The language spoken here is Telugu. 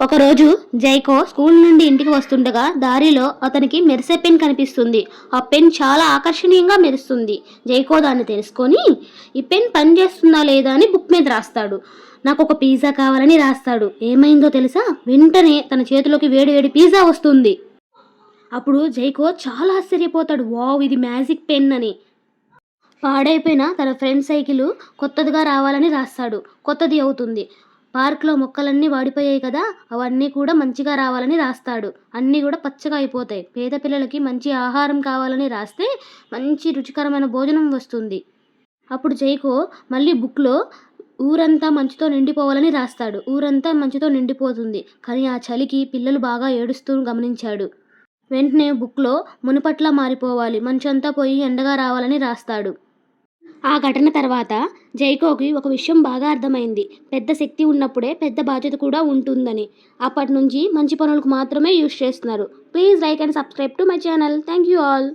ఒకరోజు జైకో స్కూల్ నుండి ఇంటికి వస్తుండగా దారిలో అతనికి మెరిసే పెన్ కనిపిస్తుంది. ఆ పెన్ చాలా ఆకర్షణీయంగా మెరుస్తుంది. జైకో దాన్ని తెలుసుకొని ఈ పెన్ పనిచేస్తుందా లేదా అని బుక్ మీద రాస్తాడు. నాకు ఒక పిజ్జా కావాలని రాస్తాడు. ఏమైందో తెలుసా? వెంటనే తన చేతిలోకి వేడి వేడి పిజ్జా వస్తుంది. అప్పుడు జైకో చాలా ఆశ్చర్యపోతాడు. వావ్ ఇది మ్యాజిక్ పెన్ అని. పాడైపోయిన తన ఫ్రెండ్ సైకిల్ కొత్తదిగా రావాలని రాస్తాడు. కొత్తది అవుతుంది. పార్క్లో మొక్కలన్నీ వాడిపోయాయి కదా అవన్నీ కూడా మంచిగా రావాలని రాస్తాడు. అన్నీ కూడా పచ్చగా అయిపోతాయి. పేద పిల్లలకి మంచి ఆహారం కావాలని రాస్తే మంచి రుచికరమైన భోజనం వస్తుంది. అప్పుడు జైకో మళ్ళీ బుక్లో ఊరంతా మంచుతో నిండిపోవాలని రాస్తాడు. ఊరంతా మంచుతో నిండిపోతుంది. కానీ ఆ చలికి పిల్లలు బాగా ఏడుస్తూ గమనించాడు. వెంటనే బుక్లో మునుపట్లా మారిపోవాలి. మంచంతా పోయి ఎండగా రావాలని రాస్తాడు. ఆ ఘటన తర్వాత జైకోకి ఒక విషయం బాగా అర్థమైంది. పెద్ద శక్తి ఉన్నప్పుడే పెద్ద బాధ్యత కూడా ఉంటుందని. అప్పటి నుంచి మంచి పనులకు మాత్రమే యూస్ చేస్తున్నారు. Please like and subscribe to my channel. Thank you all.